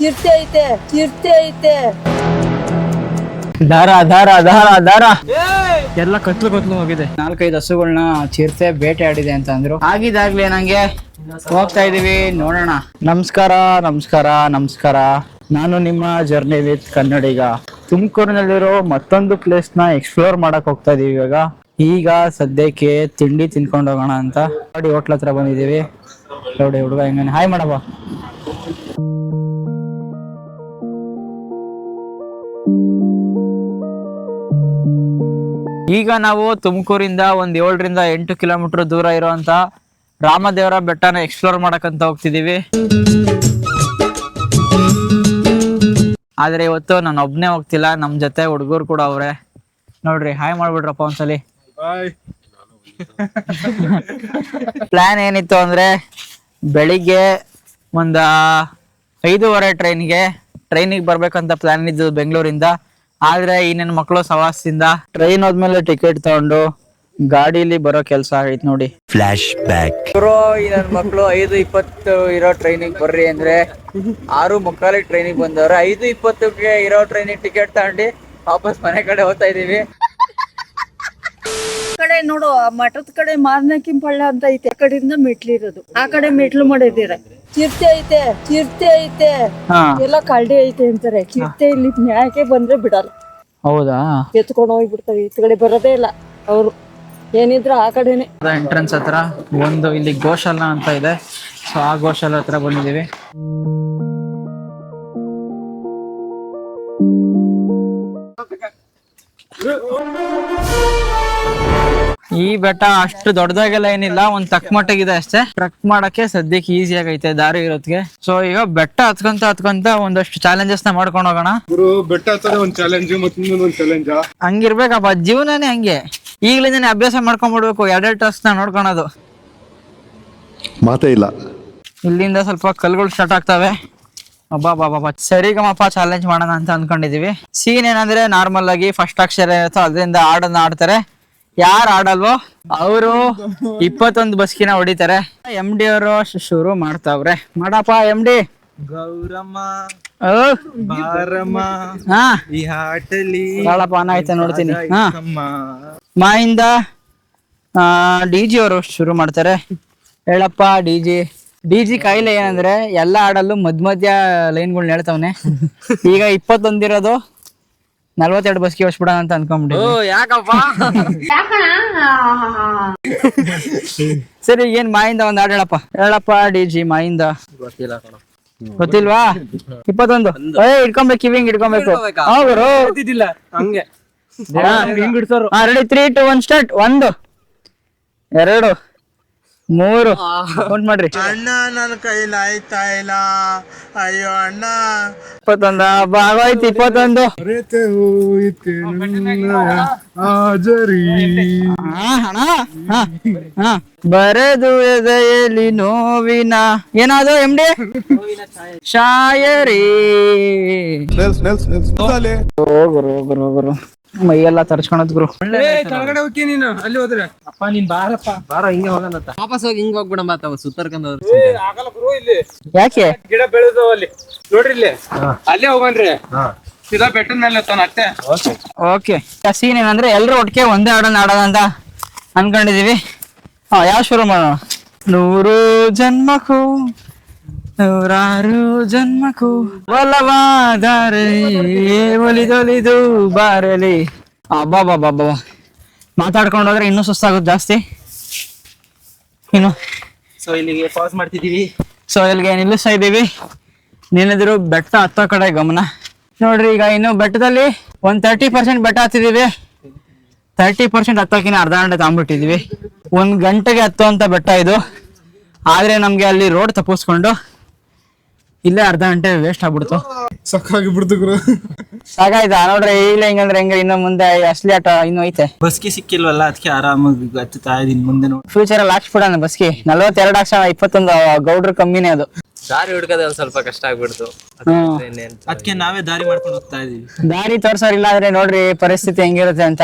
ಚಿರ್ತೆ ಐತೆ ಚಿರ್ತೆ ಐತೆ. ದಾರ ದಾರ ದಾರ ದಾರ. ಎಲ್ಲ ಕತ್ಲು ಕತ್ಲು ಹೋಗಿದೆ. ನಾಲ್ಕೈದು ಹಸುಗಳನ್ನ ಚಿರತೆ ಬೇಟೆ ಆಡಿದೆ ಅಂತ ಅಂದ್ರು. ಆಗಿದಾಗ್ಲೇ ನಂಗೆ ಹೋಗ್ತಾ ಇದೀವಿ ನೋಡೋಣ. ನಮಸ್ಕಾರ ನಮಸ್ಕಾರ ನಮಸ್ಕಾರ. ನಾನು ನಿಮ್ಮ ಜರ್ನಿ ವಿತ್ ಕನ್ನಡಿಗ. ತುಮಕೂರಿನಲ್ಲಿರೋ ಮತ್ತೊಂದು ಪ್ಲೇಸ್ನ ಎಕ್ಸ್ಪ್ಲೋರ್ ಮಾಡಕ್ ಹೋಗ್ತಾ ಇದೀವಿ ಇವಾಗ. ಈಗ ಸದ್ಯಕ್ಕೆ ತಿಂಡಿ ತಿನ್ಕೊಂಡು ಹೋಗೋಣ ಅಂತ ನೋಡಿ ಹೋಟ್ಲ ಹತ್ರ ಬಂದಿದೀವಿ ನೋಡಿ ಹುಡುಗ ಹೆಂಗ ಹಾಯ್ ಮಾಡಪ್ಪ. ಈಗ ನಾವು ತುಮಕೂರಿಂದ ಒಂದ್ ಏಳರಿಂದ ಎಂಟು ಕಿಲೋಮೀಟರ್ ದೂರ ಇರುವಂತ ರಾಮದೇವರ ಬೆಟ್ಟನ ಎಕ್ಸ್ಪ್ಲೋರ್ ಮಾಡಕಂತ ಹೋಗ್ತಿದೀವಿ ಆದ್ರೆ ಇವತ್ತು ನಾನು ಒಬ್ನೇ ಹೋಗ್ತಿಲ್ಲ ನಮ್ ಜೊತೆ ಹುಡುಗರು ಕೂಡ ಅವ್ರೆ. ನೋಡ್ರಿ ಹಾಯ್ ಮಾಡ್ಬಿಡ್ರಪ್ಪ ಒಂದ್ಸಲಿ. ಪ್ಲಾನ್ ಏನಿತ್ತು ಅಂದ್ರೆ ಬೆಳಿಗ್ಗೆ ಒಂದ ಐದೂವರೆ ಟ್ರೈನ್ಗೆ ಟ್ರೈನಿಗೆ ಬರ್ಬೇಕಂತ ಪ್ಲಾನ್ ಇದ್ದು ಬೆಂಗಳೂರಿಂದ. ಆದ್ರೆ ಈ ನನ್ನ ಮಕ್ಕಳು ಸವಾಸದಿಂದ ಟ್ರೈನ್ ಹೋದ್ಮೇಲೆ ಟಿಕೆಟ್ ತಗೊಂಡು ಗಾಡಿಲಿ ಬರೋ ಕೆಲಸ ಆಗೈತ್ ನೋಡಿ. ಫ್ಲಾಶ್ ಬ್ರೋ ಈ ನನ್ನ ಮಕ್ಕಳು ಐದು ಇಪ್ಪತ್ತು ಇರೋ ಟ್ರೈನಿಗೆ ಬರ್ರಿ ಅಂದ್ರೆ ಆರು ಮುಕ್ಕಾಲಿಗೆ ಟ್ರೈನಿಗೆ ಬಂದವ್ರೆ. ಐದು ಇಪ್ಪತ್ತಕ್ಕೆ ಇರೋ ಟ್ರೈನಿಗೆ ಟಿಕೆಟ್ ತಗೊಂಡು ವಾಪಸ್ ಮನೆ ಕಡೆ ಹೋಗ್ತಾ ಇದೀವಿ. ಆ ಕಡೆ ನೋಡು ಆ ಮಠದ ಕಡೆ ಮಾರ್ನಕಿಂಪಳ್ಳ ಅಂತ ಐತೆ. ಆ ಕಡೆಯಿಂದ ಮೆಟ್ಲು ಇರೋದು. ಆ ಕಡೆ ಮೆಟ್ಲು ಮಾಡಿದ್ದೀರ. ಚಿರ್ತೆ ಐತೆ ಕೀರ್ತಿ ಐತೆ. ಹಾ. ಎಲ್ಲ ಕಳ್ಳಿ ಐತೆ ಅಂತಾರೆ. ಕೀರ್ತಿ ಇಲ್ಲಿ ನ್ಯಾಯಕ್ಕೆ ಬಂದ್ರೆ ಬಿಡಲ್ಲ. ಹೌದಾ? ಎತ್ಕೊಂಡು ಹೋಗ್ಬಿಡ್ತವೆ. ಈ ಕಡೆ ಬರೋದೇ ಇಲ್ಲ ಅವರು. ಏನಿದ್ರು ಆ ಕಡೆನೆ. ಎಂಟ್ರೆನ್ಸ್ ಹತ್ರ ಒಂದು ಇಲ್ಲಿ ಗೋಶಾಲ ಅಂತ ಇದೆ. ಸೊ ಆ ಗೋಶಾಲ ಹತ್ರ ಬಂದಿದ್ದೀವಿ. ಈ ಬೆಟ್ಟ ಅಷ್ಟು ದೊಡ್ಡದಾಗೆಲ್ಲ ಏನಿಲ್ಲ ಒಂದ್ ತಕ್ಕ ಮಟ್ಟಿಗಿದೆ ಅಷ್ಟೇ. ಟ್ರಕ್ ಮಾಡಕ್ಕೆ ಸದ್ಯಕ್ಕೆ ಈಸಿ ಆಗೈತೆ ದಾರಿ ಇರೋದ್ಗೆ. ಸೊ ಈಗ ಬೆಟ್ಟ ಹತ್ಕೊಂತ ಹತ್ಕೊಂತ ಒಂದಷ್ಟು ಚಾಲೆಂಜಸ್ನ ಮಾಡ್ಕೊಂಡು ಹೋಗೋಣ. ಗುರು ಬೆಟ್ಟ ಹತ್ತದ ಒಂದ್ ಚಾಲೆಂಜ್ ಮತ್ತೆ ಇನ್ನೊಂದ್ ಚಾಲೆಂಜ್ ಹಂಗಿರ್ಬೇಕಪ್ಪ ಜೀವನನೇ ಹಂಗೆ. ಈಗ್ಲಿಂದನೇ ಅಭ್ಯಾಸ ಮಾಡ್ಕೊಂಡ್ಬಿಡ್ಬೇಕು ಎರಡೆರಡು ಟಾಸ್ಕ್ನ ನೋಡ್ಕೊಳೋದು. ಮಾತೇ ಇಲ್ಲ. ಇಲ್ಲಿಂದ ಸ್ವಲ್ಪ ಕಲ್ಗಳು ಸ್ಟಾರ್ಟ್ ಆಗ್ತವೆ. ಅಬ್ಬಾ ಬಾಬಾ ಬಾ ಸರಿಗಮಪ್ಪ ಚಾಲೆಂಜ್ ಮಾಡೋಣ ಅಂತ ಅನ್ಕೊಂಡಿದೀವಿ. ಸೀನ್ ಏನಂದ್ರೆ ನಾರ್ಮಲ್ ಆಗಿ ಫಸ್ಟ್ ಅಕ್ಷರ ಇರುತ್ತೋ ಅದರಿಂದ ಹಾಡನ್ನ ಆಡ್ತಾರೆ ಯಾರು ಆಡಲ್ವೋ ಅವರು ಇಪ್ಪತ್ತೊಂದು ಬಸ್ಕಿನ ಹೊಡಿತಾರೆ. ಎಂ ಡಿ ಅವರು ಶುರು ಮಾಡ್ತಾವ್ರೆ. ಮಾಡಪ್ಪ ಎಂ ಡಿ ಗೌರಮ್ಮ ನೋಡ್ತೀನಿ. ಮಾಯಿಂದ ಡಿ ಜಿ ಅವರು ಶುರು ಮಾಡ್ತಾರೆ. ಹೇಳಪ್ಪ ಡಿ ಜಿ. ಡಿ ಜಿ ಕಾಯಿಲೆ ಏನಂದ್ರೆ ಎಲ್ಲ ಹಾಡಲ್ಲೂ ಮಧ್ಯ ಮಧ್ಯ ಲೈನ್ಗಳ್ನ ಹೇಳ್ತಾವನೆ. ಈಗ ಇಪ್ಪತ್ತೊಂದಿರೋದು ನಲ್ವತ್ತೆರಡು ಬಸ್ಗೆ ಬಿಡ ಅಂತ ಅನ್ಕೊಂಬಿಟ್ಟು ಯಾಕಪ್ಪ? ಸರಿ ಏನ್ ಮಾಯಿಂದ ಒಂದ್ ಹಾಡು ಹೇಳಪ್ಪ. ಹೇಳಪ್ಪ ಡಿ ಜಿ ಮಾಯಿಂದ. ಗೊತ್ತಿಲ್ವಾ? ಇಪ್ಪತ್ತೊಂದು. ಏ ಇವಿಂಗ್ ಇಟ್ಕೊಂಬೇಕು. ಹಿಂಗ್. ಹಂಗೆ ready three two one start ಒಂದು. ಎರಡು. ಮೂರು. ಕೌಂಟ್ ಮಾಡ್ರಿ. ಅಣ್ಣ ನನ್ನ ಕೈಲಿ ಆಯ್ತಾ ಇಲ್ಲ? ಅಯ್ಯೋ ಅಣ್ಣ. ಇಪ್ಪತ್ತೊಂದ. ಬಾಗೋಯ್ತು ಇಪ್ಪತ್ತೊಂದು. ಅರೆತೆ ಹೋಯ್ತೆ ನನ್ನ ಹಾಜರಿ. ಹಾ, ಹಣ. ಹಾ, ಹಾ. ಬರೆದು ಎದೆಯಲ್ಲಿ ನೋವಿನ. ಏನಾದ್ರು ಎಂ ಡಿ ಶಾಯರಿ. ನೆಲ್ಸ್ ನೆಲ್ಸ್ ನೆಲ್ಸ್. ಸಾಲೆ ಹೋಗ್ರು ಹೋಗ್ರು ಹೋಗ್ರು ಮೈಯೆಲ್ಲ ತರ್ಸ್ಕೊಳದ್ ಗುರು. ಕೆಳಗಡೆ ಹೋಗಿ ನೀನು ಅಲ್ಲಿ ಹೋದ್ರೆ. ಅಪ್ಪ ನೀನ್ ಬಾರಪ್ಪ. ಬಾರ ಹಿಂಗೆ ಹೋಗಲ್ಲ ವಾಪಸ್ ಹೋಗಿ ಹಿಂಗ್ ಹೋಗ್ಬಿಡ ಮಾತ ಸುತ್ತರ್ಕೊಂಡ್ ಹೋದ್ರೆ ಆಗಲ್ಲ ಗುರು ಇಲ್ಲಿ. ಯಾಕೆ? ಗಿಡ ಬೆಳೆದು ಅಲ್ಲಿ. ನೋಡ್ರಿ ಇಲ್ಲಿ. ಅಲ್ಲೇ ಹೋಗನ್ರಿ ಸೀದಾ ಬೆಟ್ಟದ ಮೇಲೆ ತಾನ ಅಟ್ಟೆ ಓಕೆ. ಸೀನ್ ಏನಂದ್ರೆ ಎಲ್ರು ಒಟ್ಟಿಗೆ ಒಂದೇ ಆಡೋಣ ಆಡೋಣ ಅಂತ ಅನ್ಕೊಂಡಿದೀವಿ. ಹಾ ಯಾವ ಶುರು ಮಾಡೋಣ? ನೂರು ಜನ್ಮಕ್ಕೂ ನೂರಾರು ಜನ್ಮಕ್ಕೂ ಒಲವಾದರೆ ಒಲಿದೊಲಿದು ಬಾರಲಿ ಅಬ್ಬಾ ಬಾಬಾ ಬಾಬಾ ಮಾತಾಡ್ಕೊಂಡು ಹೋದ್ರೆ ಇನ್ನೂ ಸುಸ್ತಾಗುತ್ತೆ ಜಾಸ್ತಿ. ಇನ್ನು. ಸೊ ಇಲ್ಲಿಗೆ ಪಾಸ್ ಮಾಡ್ತಿದ್ದೀವಿ. ಸೊ ಇಲ್ಲಿಗೆ ನಿಲ್ಲಿಸ್ತಾ ಇದ್ದೀವಿ. ನಿನ್ನೆದ್ರು ಬೆಟ್ಟ ಹತ್ತೋ ಕಡೆ ಗಮನ. ನೋಡ್ರಿ ಈಗ ಇನ್ನು ಬೆಟ್ಟದಲ್ಲಿ ಒಂದ್ ತರ್ಟಿ ಪರ್ಸೆಂಟ್ ಬೆಟ್ಟ ಹತ್ತಿದೀವಿ. ತರ್ಟಿ ಪರ್ಸೆಂಟ್ ಹತ್ತೋಕಿನ ಅರ್ಧ ಗಂಟೆ ತಗೊಂಡ್ಬಿಟ್ಟಿದೀವಿ ಒಂದ್ ಗಂಟೆಗೆ ಹತ್ತುವಂತ ಬೆಟ್ಟ ಇದು. ಆದ್ರೆ ನಮ್ಗೆ ಅಲ್ಲಿ ರೋಡ್ ತಪ್ಪಿಸ್ಕೊಂಡು ಇಲ್ಲೇ ಅರ್ಧ ಗಂಟೆ ವೇಸ್ಟ್ ಆಗ್ಬಿಡ್ತು. ಸಕ್ಕಾಗಿ ಬಿಡ್ತು ಗುರು. ಸಾಕಾಯ್ತಾ? ನೋಡ್ರಿ ಇಲ್ಲ ಹಿಂಗಂದ್ರೆ ಹೆಂಗ ಇನ್ನು ಮುಂದೆ ಅಸ್ಲಿ ಆಟ ಇನ್ನು ಐತೆ. ಬಸ್ಗೆ ಸಿಕ್ಕಿಲ್ವಲ್ಲ? ಅದಕ್ಕೆ ಆರಾಮಾಗಿ ಹತ್ತುತ್ತಾ ಇದೀನಿ ಮುಂದೆ ನೋಡಿ. ಫ್ಯೂಚರ್ ಅಲ್ಲಿ ಹಾಕ್ಸ್ಬಿಡೋಣ ಬಸ್ಗೆ. ನಲ್ವತ್ತೆರಡು ಲಕ್ಷ ಇಪ್ಪತ್ತೊಂದು ಗೌಡ್ರ ಕಮ್ಮಿನೇ ಅದು. ದಾರಿ ಹುಡುಕದ ಒಂದ್ ಸ್ವಲ್ಪ ಕಷ್ಟ ಆಗ್ಬಿಡ್ತು. ಅದಕ್ಕೆ ನಾವೇ ದಾರಿ ಮಾಡ್ಕೊಂಡು ಹೋಗ್ತಾ ಇದೀವಿ. ದಾರಿ ತೋರ್ಸೋರಿಲ್ಲ ಅಂದ್ರೆ ನೋಡ್ರಿ ಪರಿಸ್ಥಿತಿ ಹೆಂಗಿರುತ್ತೆ ಅಂತ.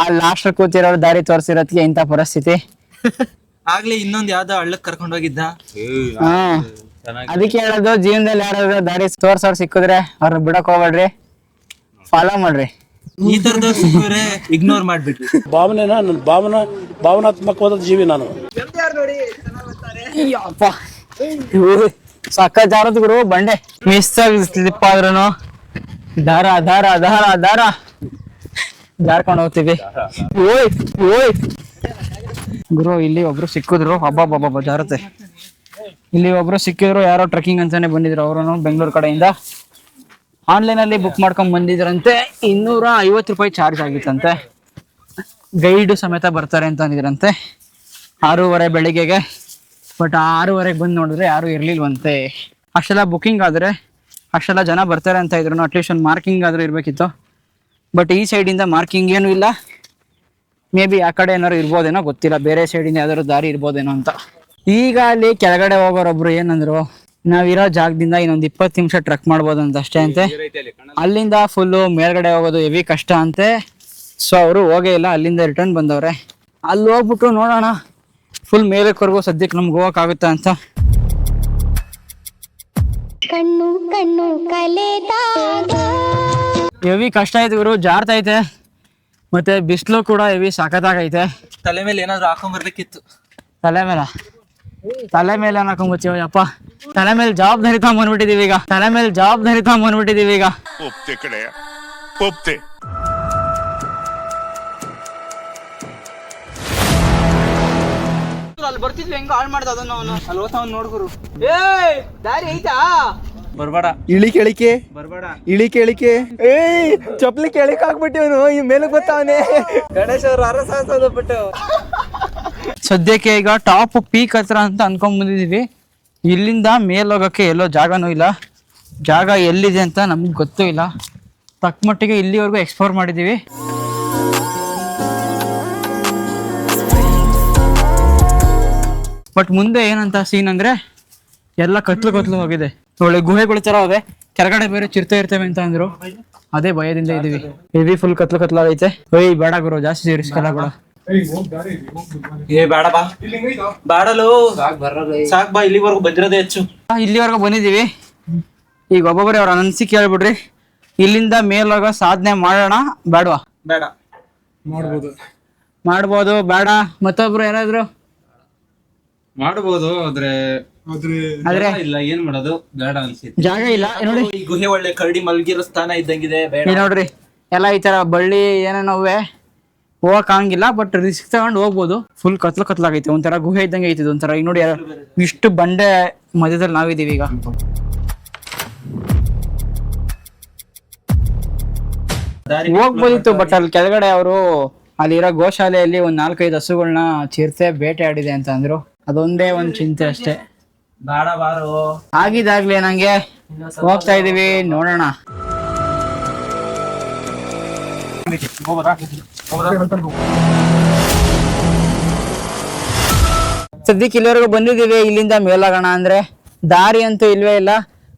ಆ ಲಾಸ್ಟ್ ಕೂತಿರೋ ದಾರಿ ತೋರ್ಸಿರೋದ್ಗೆ ಇಂಥ ಪರಿಸ್ಥಿತಿ. ಆಗ್ಲೇ ಇನ್ನೊಂದ್ ಯಾವ್ದೋ ಹಳ್ಳಕ್ ಕರ್ಕೊಂಡ್ ಹೋಗಿದ್ದ? ಅದಕ್ಕೆ ಹೇಳೋದು ಜೀವನದಲ್ಲಿ ಯಾರಾದ್ರೂ ದಾರಿ ತೋರ್ಸೋರ್ ಸಿಕ್ಕಿದ್ರೆ ಅವ್ರ ಬಿಡಕ್ ಹೋಗ್ಬೇಡ್ರಿ. ಫಾಲೋ ಮಾಡ್ರಿ. ಈ ತರದ ಸಿಕ್ಕಿದ್ರೆ ಇಗ್ನೋರ್ ಮಾಡ್ಬಿಟ್ರಿ ಭಾವನೆನ ನನ್ನ ಭಾವನ ಭಾವನಾತ್ಮಕವಾದ ಜೀವಿ ನಾನು. ಸಕ್ಕ ಜಾರದ್ ಗುರು ಬಂಡೆ. ಮಿಸ್ ಆಗಿ ಸ್ಲಿಪ್ ಆದ್ರೂ ದಾರ ದಾರ ದಾರ ದಾರ. ಜಾರ್ಕೊಂಡು ಹೋಗ್ತೀವಿ. ಓಯ್ ಓಯ್. ಗುರು ಇಲ್ಲಿ ಒಬ್ರು ಸಿಕ್ಕಿದ್ರು. ಹಬ್ಬ ಹಬ್ಬ ಜಾರತ್ತೆ. ಇಲ್ಲಿ ಒಬ್ರು ಸಿಕ್ಕಿದ್ರು, ಯಾರೋ ಟ್ರೆಕ್ಕಿಂಗ್ ಅಂತಾನೆ ಬಂದಿದ್ರು ಅವರು ಬೆಂಗಳೂರು ಕಡೆಯಿಂದ. ಆನ್ಲೈನ್ ಅಲ್ಲಿ ಬುಕ್ ಮಾಡ್ಕೊಂಡ್ ಬಂದಿದ್ರಂತೆ. ಇನ್ನೂರ ಐವತ್ತು ರೂಪಾಯಿ ಚಾರ್ಜ್ ಆಗಿತ್ತಂತೆ. ಗೈಡ್ ಸಮೇತ ಬರ್ತಾರೆ ಅಂತ ಅಂದಿದ್ರಂತೆ. ಆರೂವರೆ ಬೆಳಿಗ್ಗೆಗೆ. ಬಟ್ ಆರೂವರೆಗೆ ಬಂದು ನೋಡಿದ್ರೆ ಯಾರು ಇರ್ಲಿಲ್ವಂತೆ. ಅಷ್ಟೆಲ್ಲ ಬುಕಿಂಗ್ ಆದ್ರೆ, ಅಷ್ಟೆಲ್ಲ ಜನ ಬರ್ತಾರೆ ಅಂತ ಇದ್ರು. ಅಟ್ಲೀಸ್ಟ್ ಒಂದು ಮಾರ್ಕಿಂಗ್ ಆದ್ರೂ ಇರ್ಬೇಕಿತ್ತು. ಬಟ್ ಈ ಸೈಡಿಂದ ಮಾರ್ಕಿಂಗ್ ಏನು ಇಲ್ಲ. ಮೇ ಬಿ ಆ ಕಡೆ ಏನಾದ್ರು ಇರ್ಬೋದೇನೋ ಗೊತ್ತಿಲ್ಲ. ಬೇರೆ ಸೈಡಿಂದ ಯಾವ್ದಾದ್ರು ದಾರಿ ಇರ್ಬೋದೇನೋ ಅಂತ. ಈಗ ಅಲ್ಲಿ ಕೆಳಗಡೆ ಹೋಗೋರೊಬ್ರು ಏನಂದ್ರು ನಾವಿರೋ ಜಾಗದಿಂದ ಇನ್ನೊಂದು ಇಪ್ಪತ್ತು ನಿಮಿಷ ಟ್ರಕ್ ಮಾಡ್ಬೋದು ಅಂತ ಅಷ್ಟೇ ಅಂತೆ. ಅಲ್ಲಿಂದ ಫುಲ್ಲು ಮೇಲ್ಗಡೆ ಹೋಗೋದು ಹೆವಿ ಕಷ್ಟ ಅಂತೆ. ಸೊ ಅವರು ಹೋಗೇ ಇಲ್ಲ ಅಲ್ಲಿಂದ ರಿಟರ್ನ್ ಬಂದವ್ರೆ. ಅಲ್ಲಿ ಹೋಗ್ಬಿಟ್ಟು ನೋಡೋಣ. ಫುಲ್ ಮೇಲಕ್ವರೆಗೂ ಸದ್ಯಕ್ಕೆ ನಮ್ಗೆ ಹೋಗೋಕ್ಕಾಗುತ್ತಾ ಅಂತ. ಕಣ್ಣು ಕಣ್ಣು ಕಲೆದಾಗ. ಹೆವಿ ಕಷ್ಟ ಐತೆ ಗುರು ಜಾರ್ತೈತೆ ಮತ್ತೆ ಬಿಸಿಲು ಕೂಡ ಹೆವಿ ಸಖತ್ತಾಗೈತೆ ತಲೆ ಮೇಲೆ ಏನಾದ್ರು ಹಾಕೊಂಡ್ ಬರ್ಬೇಕಿತ್ತು ತಲೆ ಮೇಲೆ. ತಲೆ ಮೇಲೆ ಹಾಕೊಂಡ್ಬತ್ತೀವ ಯಪ್ಪ. ತಲೆ ಮೇಲೆ ಜವಾಬ್ದಾರಿ ತಗೊಂಡ್ಬಿಟ್ಟಿದೀವಿ ಈಗ. ತಲೆ ಮೇಲೆ ಜವಾಬ್ದಾರಿ ತಗೊಂಡ್ಬಿಟ್ಟಿದೀವಿ ಈಗ. ಒಪ್ತೆ ಕಡೆಯ ಒಪ್ತೆ. ಅಲ್ಲಿ ಬರ್ತಿದ್ವಿ ಹೆಂಗ ಹಾಳು ಮಾಡ್ದ ಅದನ್ನ ಅವನು? ಅಲ್ಲಿ ಹೋಗ್ತಾವ್ ನೋಡ್ಗುರು. ಏ ದಾರಿ ಐತಾ? ಬರ್ಬೇಡ. ಇಳಿ ಕೆಳಿಕೆ ಬರ್ಬೇಡ. ಇಳಿ ಕೆಳಿಕೆ ಏಯ್ ಚಪ್ಲಿ ಕೇಳಿಕ್ ಹಾಕ್ಬಿಟ್ಟಿವನು ಈ ಮೇಲೆ ಗೊತ್ತಾವನೆ ಗಣೇಶ್ ಅವ್ರ ಅರಸ ಬಿಟ್ಟು ಸದ್ಯಕ್ಕೆ ಈಗ ಟಾಪ್ ಪೀಕ್ ಹತ್ರ ಅಂತ ಅನ್ಕೊಂಡ್ ಬಂದಿದೀವಿ. ಇಲ್ಲಿಂದ ಮೇಲೆ ಹೋಗೋಕ್ಕೆ ಎಲ್ಲೋ ಜಾಗನೂ ಇಲ್ಲ. ಜಾಗ ಎಲ್ಲಿದೆ ಅಂತ ನಮ್ಗೆ ಗೊತ್ತೂ ಇಲ್ಲ. ತಕ್ಕ ಮಟ್ಟಿಗೆ ಇಲ್ಲಿವರೆಗೂ ಎಕ್ಸ್ಪ್ಲೋರ್ ಮಾಡಿದೀವಿ. ಬಟ್ ಮುಂದೆ ಏನಂತ ಸೀನ್ ಅಂದ್ರೆ ಎಲ್ಲ ಕತ್ಲು ಕತ್ಲು ಹೋಗಿದೆ. ಒಳ್ಳೆ ಗುಹೆಗಳು ಥರ ಅವೆ ಕೆಳಗಡೆ ಬೇರೆ ಚಿರತೆ ಇರ್ತೇವೆ ಅಂತ ಅಂದ್ರು. ಅದೇ ಭಯದಿಂದ ಇದೀವಿ. ಹೆವಿ ಫುಲ್ ಕತ್ಲು ಕತ್ಲಾಗೈತೆ. ಓಯ್, ಬೇಡ ಗುರು, ಜಾಸ್ತಿ ರಿಸ್ಕ್ ಎಲ್ಲ ಬೇಡ ಏ ಬೇಡ ಬಾ. ಬಾಡಲು. ಸಾಕ್ ಬಾ ಇಲ್ಲಿವರೆಗೂ ಬಂದಿರೋದೇ ಹೆಚ್ಚು. ಇಲ್ಲಿವರೆಗೂ ಬಂದಿದೀವಿ ಈಗ ಒಬ್ಬೊಬ್ಬರೇ ಅವ್ರ ಅನಿಸಿಕೆ ಹೇಳ್ಬಿಡ್ರಿ ಇಲ್ಲಿಂದ ಮೇಲಾಗ ಸಾಧನೆ ಮಾಡೋಣ ಬೇಡವಾ? ಬೇಡ. ಮಾಡ್ಬೋದು. ಬೇಡ. ಮತ್ತೊಬ್ರು ಏನಾದ್ರು? ಮಾಡ್ಬೋದು ಆದ್ರೆ ಆದ್ರೆ ಇಲ್ಲ ಏನ್ ಮಾಡೋದು? ಬೇಡ ಅನ್ಸಿತ್ತು. ಜಾಗ ಇಲ್ಲ ನೋಡಿ. ಈ ಗುಹೆ ಒಳ್ಳೆ ಕರಡಿ ಮಲ್ಗಿರೋ ಸ್ಥಾನ ಇದ್ದಂಗಿದೆ ಬೇಡ. ನೋಡ್ರಿ ಎಲ್ಲ ಈ ತರ ಬಳ್ಳಿ ಏನೇನೋವೆ ಹೋಗಕ್ ಆಗಂಗಿಲ್ಲ ಬಟ್ ರಿಸ್ಕ್ ತಗೊಂಡು ಹೋಗ್ಬೋದು. ಫುಲ್ ಕತ್ಲು ಕತ್ಲಾಗೈತೆ ಒಂಥರ ಗುಹೆ ಇದ್ದಂಗೆ ಐತಿ ಒಂಥರ ಈಗ ನೋಡಿ ಇಷ್ಟು ಬಂಡೆ ಮಧ್ಯದಲ್ಲಿ ನಾವಿದೀವಿ ಈಗ. ಹೋಗ್ಬೋದಿತ್ತು ಬಟ್ ಅಲ್ಲಿ ಕೆಳಗಡೆ ಅವರು ಅಲ್ಲಿರೋ ಗೋಶಾಲೆಯಲ್ಲಿ ಒಂದ್ ನಾಲ್ಕೈದು ಹಸುಗಳನ್ನ ಚಿರತೆ ಬೇಟೆ ಆಡಿದೆ ಅಂತ ಅಂದ್ರು. ಅದೊಂದೇ ಒಂದ್ ಚಿಂತೆ ಅಷ್ಟೇ. ಬೇಡ ಬಾರು. ಆಗಿದಾಗ್ಲಿ ನಂಗೆ ಹೋಗ್ತಾ ಇದೀವಿ ನೋಡೋಣ. ಸದ್ಯಕ್ಕೆ ಇಲ್ಲಿವರೆಗೂ ಬಂದಿದ್ದೀವಿ. ಇಲ್ಲಿಂದ ಮೇಲಾಗೋಣ ಅಂದ್ರೆ ದಾರಿ ಅಂತೂ ಇಲ್ವೇ ಇಲ್ಲ.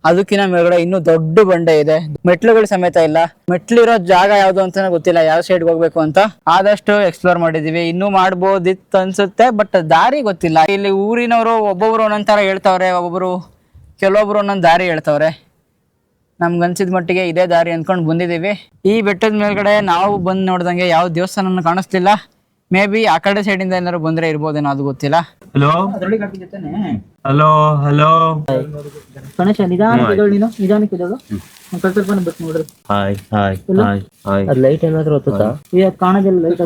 ಅದಕ್ಕಿಂತ ಮೇಲ್ಗಡೆ ಇನ್ನೂ ದೊಡ್ಡ ಬಂಡೆ ಇದೆ. ಮೆಟ್ಲುಗಳು ಸಮೇತ ಇಲ್ಲ. ಮೆಟ್ಲಿರೋ ಜಾಗ ಯಾವ್ದು ಅಂತಾನೆ ಗೊತ್ತಿಲ್ಲ. ಯಾವ ಸೈಡ್ ಹೋಗ್ಬೇಕು ಅಂತ. ಆದಷ್ಟು ಎಕ್ಸ್ಪ್ಲೋರ್ ಮಾಡಿದೀವಿ ಇನ್ನೂ ಮಾಡ್ಬೋದಿತ್ತು ಅನ್ಸುತ್ತೆ ಬಟ್ ದಾರಿ ಗೊತ್ತಿಲ್ಲ. ಇಲ್ಲಿ ಊರಿನವರು ಒಬ್ಬೊಬ್ರು ಒಂದೊಂದ್ ತರ ಹೇಳ್ತಾವ್ರೆ. ಒಬ್ಬೊಬ್ರು, ಕೆಲವೊಬ್ರು ಒಂದೊಂದ್ ದಾರಿ ಹೇಳ್ತಾವ್ರೆ. ನಮ್ಗೆ ಅನ್ಸಿದ ಮಟ್ಟಿಗೆ ಇದೇ ದಾರಿ ಅನ್ಕೊಂಡು ಬಂದಿದ್ದೀವಿ ಈ ಬೆಟ್ಟದ ಮೇಲ್ಗಡೆ ನಾವು ಬಂದು ನೋಡ್ದಂಗೆ ಯಾವ ದೇವಸ್ಥಾನ ಕಾಣಿಸ್ತಿಲ್ಲ ಮೇ ಬಿ ಆ ಕಡೆ ಇಂದ ಏನಾದ್ರು ಬಂದ್ರೆ ಇರ್ಬೋದೇನೋ ಅದು ಗೊತ್ತಿಲ್ಲ ಹಲೋ ಹಲೋ ಹಲೋ ಗಣೇಶ ನಿಧಾನಕ್ಕೆ ನೀನು? ನೋಡ್ರಿ. ಹಾಯ್ ಹಾಯ್ ಹಾಯ್ ಲೈಟ್ ಏನಾದ್ರು ಹೊತ್ತುತ್ತಾ? ಈಗ ಕಾಣೋದಿಲ್ಲ ಲೈಟ್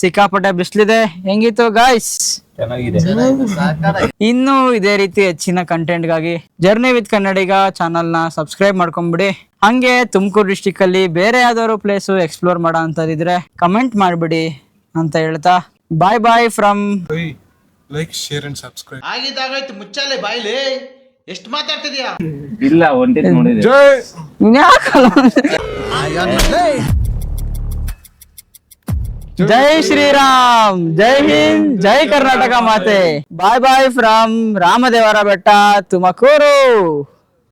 ಸಿಕ್ಕಾಪಟ್ಟೆ ಬಿಸ್ಲಿದೆ. ಹೆಂಗಿತ್ತು ಗಾಯ್ಸ್ ಇನ್ನು ಇನ್ನೂ ಇದೇ ರೀತಿ ಹೆಚ್ಚಿನ ಕಂಟೆಂಟ್ಗಾಗಿ ಜರ್ನಿ ವಿತ್ ಕನ್ನಡಿಗ ಚಾನಲ್ನ ಸಬ್ಸ್ಕ್ರೈಬ್ ಮಾಡ್ಕೊಂಡ್ಬಿಡಿ ಹಂಗೆ ತುಮಕೂರು ಡಿಸ್ಟಿಕ್ ಅಲ್ಲಿ ಬೇರೆ ಯಾವ್ದಾದ್ರು ಪ್ಲೇಸ್ ಎಕ್ಸ್ಪ್ಲೋರ್ ಮಾಡೋ ಅಂತದಿದ್ರೆ ಕಮೆಂಟ್ ಮಾಡ್ಬಿಡಿ ಅಂತ ಹೇಳ್ತಾ. Bye bye from like share and subscribe ಇಲ್ಲ ಒಂದೇ ನೋಡಿದೆ. ಜೈ ಶ್ರೀರಾಮ್. ಜೈ ಹಿಂದ್ ಜೈ ಕರ್ನಾಟಕ ಮಾತೆ. ಬಾಯ್ ಬಾಯ್ ಫ್ರಮ್ ರಾಮದೇವರ ಬೆಟ್ಟ ತುಮಕೂರು.